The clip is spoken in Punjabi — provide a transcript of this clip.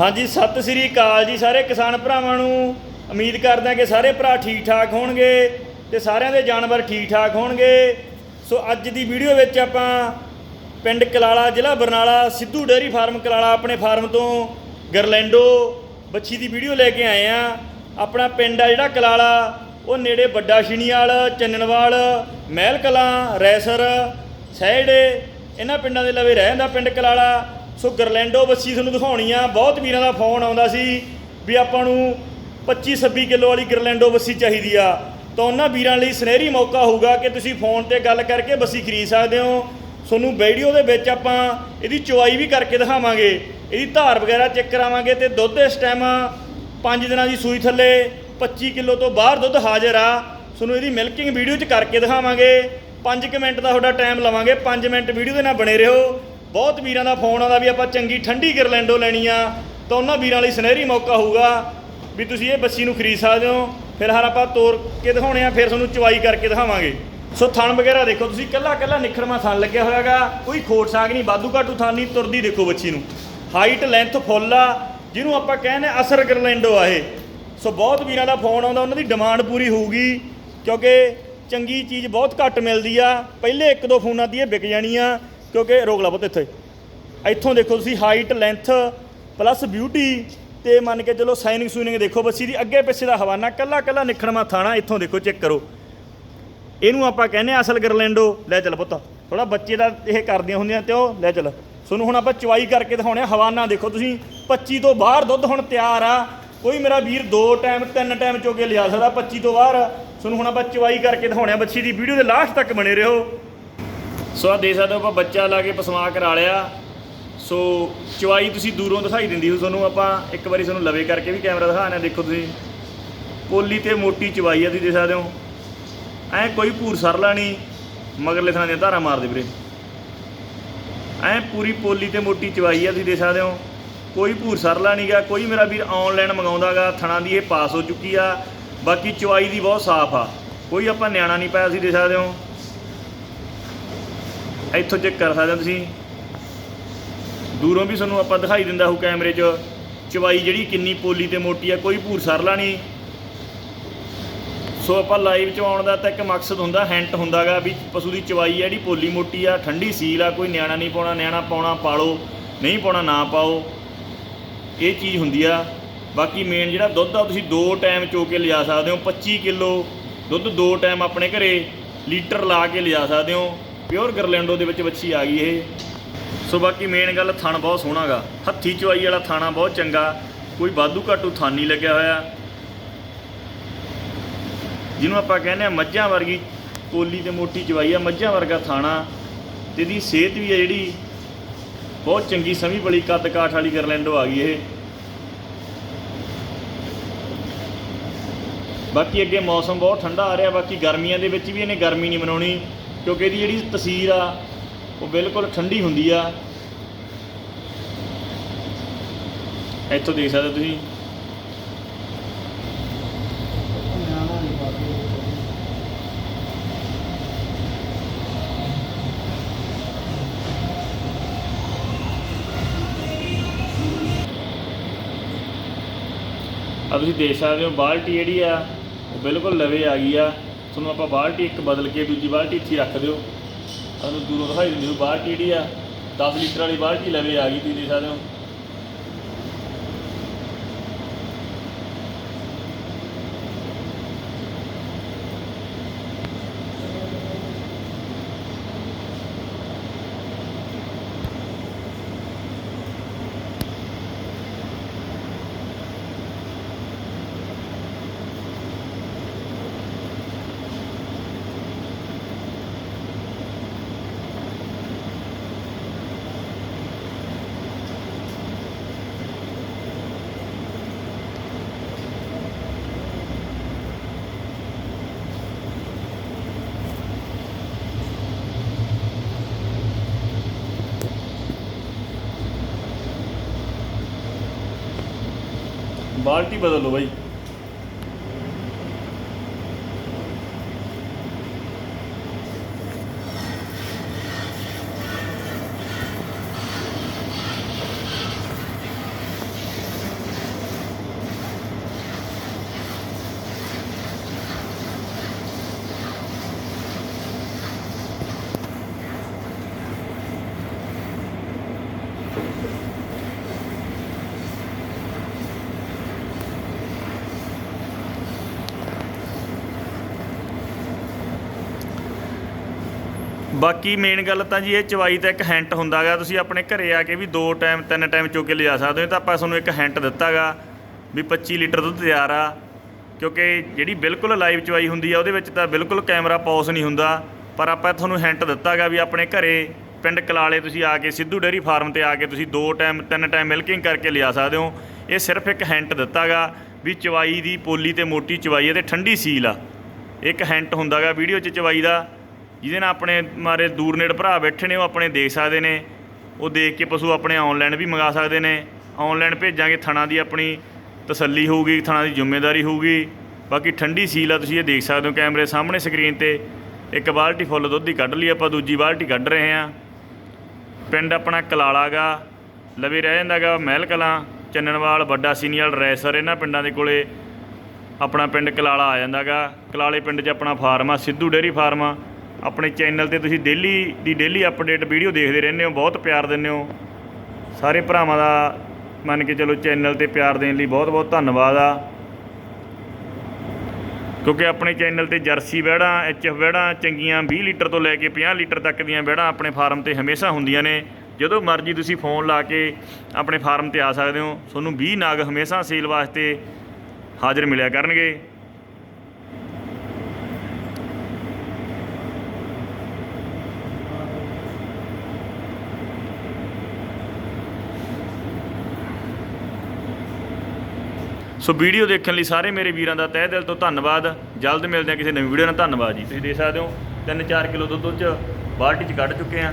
ਹਾਂਜੀ, ਸਤਿ ਸ੍ਰੀ ਅਕਾਲ ਜੀ ਸਾਰੇ ਕਿਸਾਨ ਭਰਾਵਾਂ ਨੂੰ। ਉਮੀਦ ਕਰਦੇ ਹਾਂ ਕਿ ਸਾਰੇ ਭਰਾ ਠੀਕ ਠਾਕ ਹੋਣਗੇ ਤੇ ਸਾਰਿਆਂ ਦੇ ਜਾਨਵਰ ਠੀਕ ਠਾਕ ਹੋਣਗੇ। ਸੋ ਅੱਜ ਦੀ ਵੀਡੀਓ ਵਿੱਚ ਆਪਾਂ ਪਿੰਡ ਕਲਾਲਾ, ਜ਼ਿਲ੍ਹਾ ਬਰਨਾਲਾ, ਸਿੱਧੂ ਡੇਅਰੀ ਫਾਰਮ ਕਲਾਲਾ ਆਪਣੇ ਫਾਰਮ ਤੋਂ ਗਰਲੈਂਡੋ ਬੱਚੀ ਦੀ ਵੀਡੀਓ ਲੈ ਕੇ ਆਏ ਆ ਆਪਣਾ ਪਿੰਡ ਆ ਜਿਹੜਾ ਕਲਾਲਾ, ਉਹ ਨੇੜੇ ਵੱਡਾ ਸ਼ਿਨੀਵਾਲ ਚੰਨਣਵਾਲ, ਮਹਿਲ ਕਲਾਂ, ਰੈਸਰ, ਸਹਿੜੇ, ਇਹਨਾਂ ਪਿੰਡਾਂ ਦੇ ਲਵੇ ਰਹਿ ਜਾਂਦਾ ਪਿੰਡ ਕਲਾਲਾ। ਸੋ ਗਰਲੈਂਡੋ ਬੱਸੀ ਤੁਹਾਨੂੰ ਦਿਖਾਉਣੀ ਆ ਬਹੁਤ ਵੀਰਾਂ ਦਾ ਫੋਨ ਆਉਂਦਾ ਸੀ ਵੀ ਆਪਾਂ ਨੂੰ 25 26 ਕਿਲੋ ਵਾਲੀ ਗਰਲੈਂਡੋ ਬੱਸੀ ਚਾਹੀਦੀ ਆ। ਤਾਂ ਉਹਨਾਂ ਵੀਰਾਂ ਲਈ ਸੁਨਹਿਰੀ ਮੌਕਾ ਹੋਊਗਾ ਕਿ ਤੁਸੀਂ ਫੋਨ ਤੇ ਗੱਲ ਕਰਕੇ ਬੱਸੀ ਖਰੀਦ ਸਕਦੇ ਹੋ। ਤੁਹਾਨੂੰ ਵੀਡੀਓ ਦੇ ਵਿੱਚ ਆਪਾਂ ਇਹਦੀ ਚੁਆਈ ਵੀ ਕਰਕੇ ਦਿਖਾਵਾਂਗੇ। ਇਹਦੀ ਧਾਰ ਵਗੈਰਾ ਚੈੱਕ ਕਰਾਵਾਂਗੇ ਤੇ ਦੁੱਧ ਇਸ ਟਾਈਮ 5 ਦਿਨਾਂ ਦੀ ਸੂਈ ਥੱਲੇ 25 ਕਿਲੋ ਤੋਂ ਬਾਹਰ ਦੁੱਧ ਹਾਜ਼ਰ ਆ। ਤੁਹਾਨੂੰ ਇਹਦੀ ਮਿਲਕਿੰਗ ਵੀਡੀਓ 'ਚ ਕਰਕੇ ਦਿਖਾਵਾਂਗੇ। 5 ਮਿੰਟ ਦਾ ਤੁਹਾਡਾ ਟਾਈਮ ਲਵਾਂਗੇ। 5 ਮਿੰਟ ਵੀਡੀਓ ਦੇ ਨਾਲ ਬਣੇ ਰਹੋ। ਬਹੁਤ ਵੀਰਾਂ ਦਾ ਫੋਨ ਆਉਂਦਾ ਵੀ ਆਪਾਂ ਚੰਗੀ ਠੰਡੀ ਗਰਲੈਂਡੋ ਲੈਣੀ ਆ, ਤਾਂ ਉਹਨਾਂ ਵੀਰਾਂ ਲਈ ਸੁਨਹਿਰੀ ਮੌਕਾ ਹੋਊਗਾ ਵੀ ਤੁਸੀਂ ਇਹ ਬੱਸੀ ਨੂੰ ਖਰੀਦ ਸਕਦੇ ਹੋ। ਫਿਰ ਹਰ ਆਪਾਂ ਤੋਰ ਕੇ ਦਿਖਾਉਣੇ ਆ, ਫਿਰ ਤੁਹਾਨੂੰ ਚਵਾਈ ਕਰਕੇ ਦਿਖਾਵਾਂਗੇ। ਸੋ ਥਣ ਵਗੈਰਾ ਦੇਖੋ, ਤੁਸੀਂ ਕੱਲਾ ਕੱਲਾ ਨਿਖਰਮਾ ਥਣ ਲੱਗਿਆ ਹੋਇਆਗਾ ਕੋਈ ਖੋਟ ਸਾਗ ਨਹੀਂ ਬਾਦੂ ਘਾਟੂ ਥਣ ਨਹੀਂ, ਤੁਰਦੀ ਦੇਖੋ ਬੱਚੀ ਨੂੰ। ਹਾਈਟ, ਲੈਂਥ ਫੁੱਲ ਆ, ਜਿਹਨੂੰ ਆਪਾਂ ਕਹਿੰਦੇ ਆ ਅਸਰ ਗਰਲੈਂਡੋ ਆ ਇਹ। ਸੋ ਬਹੁਤ ਵੀਰਾਂ ਦਾ ਫੋਨ ਆਉਂਦਾ, ਉਹਨਾਂ ਦੀ ਡਿਮਾਂਡ ਪੂਰੀ ਹੋਊਗੀ, ਕਿਉਂਕਿ ਚੰਗੀ ਚੀਜ਼ ਬਹੁਤ ਘੱਟ ਮਿਲਦੀ ਆ। ਪਹਿਲੇ ਇੱਕ ਦੋ ਫੋਨਾਂ ਦੀ ਇਹ ਵਿਕ ਜਾਣੀ ਆ ਕਿਉਂਕਿ ਰੋਕ ਲਾ ਪੁੱਤ ਇੱਥੇ। ਇੱਥੋਂ ਦੇਖੋ ਤੁਸੀਂ ਹਾਈਟ ਲੈਂਥ ਪਲੱਸ ਬਿਊਟੀ ਤੇ ਮੰਨ ਕੇ ਚਲੋ ਸਾਈਨਿੰਗ ਸੂਨਿੰਗ ਦੇਖੋ ਬੱਸੀ ਦੀ ਅੱਗੇ ਪਿੱਛੇ ਦਾ ਹਵਾਨਾ, ਕੱਲਾ ਕੱਲਾ ਨਿਖੜਮਾ ਥਾਣਾ ਇੱਥੋਂ ਦੇਖੋ ਚੈੱਕ ਕਰੋ। ਇਹਨੂੰ ਆਪਾਂ ਕਹਿੰਦੇ ਆ ਅਸਲ ਗਰਲੈਂਡੋ, ਲੈ ਚੱਲ ਪੁੱਤ। ਥੋੜਾ ਬੱਚੇ ਦਾ ਇਹ ਕਰਦੀਆਂ ਹੁੰਦੀਆਂ ਤੇ ਉਹ ਲੈ ਚੱਲ। ਤੁਹਾਨੂੰ ਹੁਣ ਆਪਾਂ ਚਵਾਈ ਕਰਕੇ ਦਿਖਾਉਣੇ ਆ ਹਵਾਨਾ ਦੇਖੋ ਤੁਸੀਂ। 25 ਤੋਂ ਬਾਹਰ ਦੁੱਧ ਹੁਣ ਤਿਆਰ ਆ। ਕੋਈ ਮੇਰਾ ਵੀਰ ਦੋ ਟਾਈਮ ਤਿੰਨ ਟਾਈਮ ਚੋਕੇ ਲਿਆ ਸਕਦਾ 25 ਤੋਂ ਬਾਹਰ। ਤੁਹਾਨੂੰ ਹੁਣ ਆਪਾਂ ਚਵਾਈ ਕਰਕੇ ਦਿਖਾਉਣੇ ਆ ਬੱਚੀ ਦੀ। ਵੀਡੀਓ ਦੇ ਲਾਸਟ ਤੱਕ ਬਣੇ ਰਹੋ। ਸੋ ਆ ਦੇ ਸਕਦੇ ਹੋ ਆਪਾਂ ਬੱਚਾ ਲਾ ਕੇ ਪਸਮਾ ਕਰਾ ਲਿਆ। ਸੋ ਚਵਾਈ ਤੁਸੀਂ ਦੂਰੋਂ ਦਿਖਾਈ ਦਿੰਦੀ ਹੋ ਤੁਹਾਨੂੰ ਆਪਾਂ ਇੱਕ ਵਾਰੀ ਤੁਹਾਨੂੰ ਲਵੇ ਕਰਕੇ ਵੀ ਕੈਮਰਾ ਦਿਖਾਣਾ ਦੇਖੋ ਤੁਸੀਂ। ਪੋਲੀ ਤੇ ਮੋਟੀ ਚਵਾਈ ਆ, ਤੁਸੀਂ ਦੇ ਸਕਦੇ ਹੋ। ਐ ਕੋਈ ਭੂਰ ਸਰਲਾ ਨਹੀਂ, ਮਗਰਲੇ ਥਾਂ ਦੀਆਂ ਧਾਰਾਂ ਮਾਰਦੇ ਵੀਰੇ। ਐ ਪੂਰੀ ਪੋਲੀ ਤੇ ਮੋਟੀ ਚਵਾਈ ਆ, ਤੁਸੀਂ ਦੇ ਸਕਦੇ ਹੋ। ਕੋਈ ਭੂਰ ਸਰਲਾ ਨਹੀਂਗਾ, ਕੋਈ ਮੇਰਾ ਵੀਰ ਆਨਲਾਈਨ ਮੰਗਾਉਂਦਾਗਾ, ਥਣਾ ਦੀ ਇਹ ਪਾਸ ਹੋ ਚੁੱਕੀ ਆ। ਬਾਕੀ ਚਵਾਈ ਦੀ ਬਹੁਤ ਸਾਫ਼ ਆ। ਕੋਈ ਆਪਾਂ ਨਿਆਣਾ ਨਹੀਂ ਪਾਇਆ ਸੀ ਦੇ ਸਕਦੇ ਹੋ। ਇੱਥੋਂ ਚੈੱਕ ਕਰ ਸਕਦੇ ਹੋ ਤੁਸੀਂ। ਦੂਰੋਂ ਵੀ ਤੁਹਾਨੂੰ ਆਪਾਂ ਦਿਖਾਈ ਦਿੰਦਾ ਹੋ ਕੈਮਰੇ 'ਚ। ਚਵਾਈ ਜਿਹੜੀ ਕਿੰਨੀ ਪੋਲੀ ਤੇ ਮੋਟੀ ਆ, ਕੋਈ ਭੂਰ ਸਰਲਾ ਨਹੀਂ। ਸੋ ਆਪਾਂ ਲਾਈਵ 'ਚ ਆਉਣ ਦਾ ਤਾਂ ਇੱਕ ਮਕਸਦ ਹੁੰਦਾ ਹੈਂਟ ਹੁੰਦਾਗਾ ਵੀ ਪਸ਼ੂ ਦੀ ਚਵਾਈ ਆ, ਜਿਹੜੀ ਪੋਲੀ ਮੋਟੀ ਆ, ਠੰਡੀ ਸੀਲ ਆ, ਕੋਈ ਨਿਆਣਾ ਨਹੀਂ ਪਾਉਣਾ, ਨਿਆਣਾ ਪਾਉਣਾ ਪਾਲੋ, ਨਹੀਂ ਪਾਉਣਾ ਨਾ ਪਾਓ। ਇਹ ਚੀਜ਼ ਹੁੰਦੀ ਆ। ਬਾਕੀ ਮੇਨ ਜਿਹੜਾ ਦੁੱਧ ਆ, ਤੁਸੀਂ ਦੋ ਟਾਈਮ ਚੋ ਕੇ ਲਿਜਾ ਸਕਦੇ ਹੋ 25 ਕਿਲੋ ਦੁੱਧ ਦੋ ਟਾਈਮ ਆਪਣੇ ਘਰੇ, ਲੀਟਰ ਲਾ ਕੇ ਲਿਜਾ ਸਕਦੇ ਹੋ। ਪਿਓਰ ਗਰਲੈਂਡੋ ਦੇ ਵਿੱਚ ਵੱਛੀ ਆ ਗਈ ਇਹ। ਸੋ ਬਾਕੀ ਮੇਨ ਗੱਲ, ਥਣ ਬਹੁਤ ਸੋਹਣਾਗਾ। ਹੱਥੀ ਚਵਾਈ ਵਾਲਾ ਥਾਣਾ ਬਹੁਤ ਚੰਗਾ। ਕੋਈ ਵਾਧੂ ਘਾਟੂ ਥਣ ਨਹੀਂ ਲੱਗਿਆ ਹੋਇਆ। ਜਿਹਨੂੰ ਆਪਾਂ ਕਹਿੰਦੇ ਆ ਮੱਝਾਂ ਵਰਗੀ ਕੋਲੀ ਤੇ ਮੋਟੀ ਚਵਾਈ ਆ, ਮੱਝਾਂ ਵਰਗਾ ਥਾਣਾ। ਤੇ ਇਹਦੀ ਸਿਹਤ ਵੀ ਆ ਜਿਹੜੀ, ਬਹੁਤ ਚੰਗੀ ਸਮੀ ਬੜੀ ਕੱਦ ਕਾਠ ਵਾਲੀ ਗਰਲੈਂਡੋ ਆ ਗਈ ਇਹ। ਬਾਕੀ ਅੱਗੇ ਮੌਸਮ ਬਹੁਤ ਠੰਡਾ ਆ ਰਿਹਾ, ਬਾਕੀ ਗਰਮੀਆਂ ਦੇ ਵਿੱਚ ਵੀ ਇਹਨੇ ਗਰਮੀ ਨਹੀਂ ਮਨਾਉਣੀ। ਕਿਉਂਕਿ ਇਹਦੀ ਜਿਹੜੀ ਤਸੀਰ ਆ, ਉਹ ਬਿਲਕੁਲ ਠੰਡੀ ਹੁੰਦੀ ਆ। ਇੱਥੋਂ ਦੇਖ ਸਕਦੇ ਤੁਸੀਂ। ਆ ਤੁਸੀਂ ਦੇਖ ਸਕਦੇ ਹੋ, ਬਾਲਟੀ ਜਿਹੜੀ ਆ, ਉਹ ਬਿਲਕੁਲ ਲਵੇ ਆ ਗਈ ਆ। ਤੁਹਾਨੂੰ ਆਪਾਂ ਬਾਲਟੀ ਇੱਕ ਬਦਲ ਕੇ ਦੂਜੀ ਬਾਲਟੀ ਇੱਥੇ ਹੀ ਰੱਖ ਦਿਓ। ਤੁਹਾਨੂੰ ਦੂਰੋਂ ਦਿਖਾਈ ਦਿੰਦੇ ਹੋ ਬਾਲਟੀ ਜਿਹੜੀ ਆ 10 ਲੀਟਰ ਵਾਲੀ ਬਾਲਟੀ ਲਵੇ ਆ ਗਈ ਤੁਸੀਂ ਦੇਖ ਸਕਦੇ ਹੋ ਬਾਲਟੀ ਬਦਲ ਲਓ ਬਾਈ। ਬਾਕੀ ਮੇਨ ਗੱਲ ਤਾਂ ਜੀ ਇਹ ਚਵਾਈ ਤਾਂ ਇੱਕ ਹੈਂਟ ਹੁੰਦਾਗਾ। ਤੁਸੀਂ ਆਪਣੇ ਘਰੇ ਆ ਕੇ ਵੀ ਦੋ ਟਾਈਮ ਤਿੰਨ ਟਾਈਮ ਚੋ ਕੇ ਲਿਜਾ ਸਕਦੇ ਹੋ, ਤਾਂ ਆਪਾਂ ਤੁਹਾਨੂੰ ਇੱਕ ਹੈਂਟ ਦਿੱਤਾਗਾ ਵੀ 25 ਲੀਟਰ ਦੁੱਧ ਤਿਆਰ ਆ। ਕਿਉਂਕਿ ਜਿਹੜੀ ਬਿਲਕੁਲ ਲਾਈਵ ਚਵਾਈ ਹੁੰਦੀ ਆ, ਉਹਦੇ ਵਿੱਚ ਤਾਂ ਬਿਲਕੁਲ ਕੈਮਰਾ ਪੌਸ ਨਹੀਂ ਹੁੰਦਾ। ਪਰ ਆਪਾਂ ਤੁਹਾਨੂੰ ਹੈਂਟ ਦਿੱਤਾਗਾ ਵੀ ਆਪਣੇ ਘਰੇ ਪਿੰਡ ਕਲਾਲੇ ਤੁਸੀਂ ਆ ਕੇ, ਸਿੱਧੂ ਡੇਅਰੀ ਫਾਰਮ ਤੇ ਆ ਕੇ ਤੁਸੀਂ ਦੋ ਟਾਈਮ ਤਿੰਨ ਟਾਈਮ ਮਿਲਕਿੰਗ ਕਰਕੇ ਲਿਆ ਸਕਦੇ ਹੋ। ਇਹ ਸਿਰਫ ਇੱਕ ਹੈਂਟ ਦਿੱਤਾਗਾ ਵੀ ਚਵਾਈ ਦੀ ਪੋਲੀ ਤੇ ਮੋਟੀ ਚਵਾਈ ਹੈ ਤੇ ਠੰਡੀ ਸੀਲ ਆ। ਇੱਕ ਹੈਂਟ ਹੁੰਦਾਗਾ ਵੀਡੀਓ 'ਚ ਚਵਾਈ ਦਾ। ਜਿਹਦੇ ਨਾਲ ਆਪਣੇ ਮਾਰੇ ਦੂਰ ਨੇੜ ਭਰਾ ਬੈਠੇ ਨੇ, ਉਹ ਆਪਣੇ ਦੇਖ ਸਕਦੇ ਨੇ। ਉਹ ਦੇਖ ਕੇ ਪਸ਼ੂ ਆਪਣੇ ਆਨਲਾਈਨ ਵੀ ਮੰਗਾ ਸਕਦੇ ਨੇ। ਆਨਲਾਈਨ ਭੇਜਾਂਗੇ, ਥਣਾ ਦੀ ਆਪਣੀ ਤਸੱਲੀ ਹੋਊਗੀ, ਥਣਾ ਦੀ ਜ਼ਿੰਮੇਵਾਰੀ ਹੋਊਗੀ। ਬਾਕੀ ਠੰਡੀ ਸੀਲ ਆ, ਤੁਸੀਂ ਇਹ ਦੇਖ ਸਕਦੇ ਹੋ ਕੈਮਰੇ ਸਾਹਮਣੇ ਸਕਰੀਨ ਤੇ। ਇੱਕ ਬਾਲਟੀ ਫੁੱਲ ਦੁੱਧ ਦੀ ਕੱਢ ਲਈ ਆਪਾਂ, ਦੂਜੀ ਬਾਲਟੀ ਕੱਢ ਰਹੇ ਹਾਂ। ਪਿੰਡ ਆਪਣਾ ਕਲਾਲਾ ਗਾ ਲਵੇ ਰਹਿ ਜਾਂਦਾਗਾ ਮਹਿਲ ਕਲਾਂ ਚੰਨਣਵਾਲ, ਵੱਡਾ ਸੀਨੀਅਰ ਰੈਸਰ ਇਹਨਾਂ ਪਿੰਡਾਂ ਦੇ ਕੋਲੇ। ਆਪਣਾ ਪਿੰਡ ਕਲਾਲਾ ਆ ਜਾਂਦਾਗਾ। ਕਲਾਲੇ ਪਿੰਡ 'ਚ ਆਪਣਾ ਫਾਰਮ ਆ, ਸਿੱਧੂ ਡੇਅਰੀ ਫਾਰਮ ਆ। ਆਪਣੇ ਚੈਨਲ ਤੇ ਤੁਸੀਂ ਡੇਲੀ ਦੀ ਡੇਲੀ ਅਪਡੇਟ ਵੀਡੀਓ ਦੇਖਦੇ ਰਹਿੰਦੇ ਹੋ, ਬਹੁਤ ਪਿਆਰ ਦਿੰਦੇ ਹੋ। ਸਾਰੇ ਭਰਾਵਾਂ ਦਾ ਮੰਨ ਕੇ ਚਲੋ ਚੈਨਲ ਤੇ ਪਿਆਰ ਦੇਣ ਲਈ ਬਹੁਤ ਬਹੁਤ ਧੰਨਵਾਦ ਆ। ਕਿਉਂਕਿ ਆਪਣੇ ਚੈਨਲ ਤੇ ਜਰਸੀ ਵਹਿੜਾਂ ਐਚਐਫ ਵਹਿੜਾਂ, ਚੰਗੀਆਂ 20 ਲੀਟਰ ਤੋਂ ਲੈ ਕੇ 50 ਲੀਟਰ ਤੱਕ ਦੀਆਂ ਵਹਿੜਾਂ ਆਪਣੇ ਫਾਰਮ ਤੇ ਹਮੇਸ਼ਾ ਹੁੰਦੀਆਂ ਨੇ। ਜਦੋਂ ਮਰਜ਼ੀ ਤੁਸੀਂ ਫੋਨ ਲਾ ਕੇ ਆਪਣੇ ਫਾਰਮ ਤੇ ਆ ਸਕਦੇ ਹੋ। ਤੁਹਾਨੂੰ 20 ਨਾਗ ਹਮੇਸ਼ਾ ਸੇਲ ਵਾਸਤੇ ਹਾਜ਼ਰ ਮਿਲਿਆ ਕਰਨਗੇ। ਸੋ ਵੀਡੀਓ ਦੇਖਣ ਲਈ ਸਾਰੇ ਮੇਰੇ ਵੀਰਾਂ ਦਾ ਤਹਿ ਦਿਲ ਤੋਂ ਧੰਨਵਾਦ। ਜਲਦ ਮਿਲਦੇ ਹਾਂ ਕਿਸੇ ਨਵੀਂ ਵੀਡੀਓ ਨਾਲ। ਧੰਨਵਾਦ ਜੀ। ਤੁਸੀਂ ਦੇਖ ਸਕਦੇ ਹੋ 3-4 ਕਿਲੋ ਦੁੱਧ 'ਚ ਬਾਲਟੀ 'ਚ ਕੱਢ ਚੁੱਕੇ ਆ